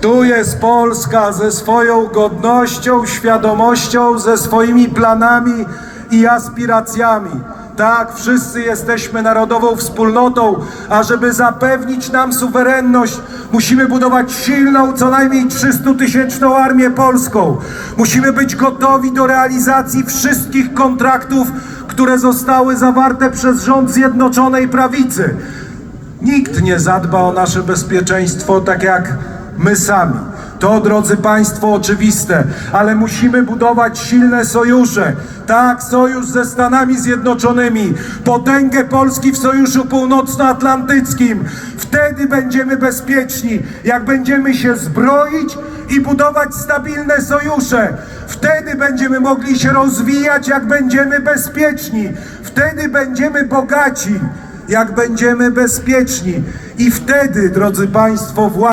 Tu jest Polska ze swoją godnością, świadomością, ze swoimi planami i aspiracjami. Tak, wszyscy jesteśmy narodową wspólnotą, a żeby zapewnić nam suwerenność, musimy budować silną, co najmniej 300-tysięczną armię polską. Musimy być gotowi do realizacji wszystkich kontraktów, które zostały zawarte przez rząd Zjednoczonej Prawicy. Nikt nie zadba o nasze bezpieczeństwo tak jak my sami. To, drodzy Państwo, oczywiste, ale musimy budować silne sojusze. Tak, sojusz ze Stanami Zjednoczonymi, potęgę Polski w Sojuszu Północnoatlantyckim. Wtedy będziemy bezpieczni, jak będziemy się zbroić i budować stabilne sojusze. Wtedy będziemy mogli się rozwijać, jak będziemy bezpieczni. Wtedy będziemy bogaci jak będziemy bezpieczni. I wtedy, drodzy Państwo,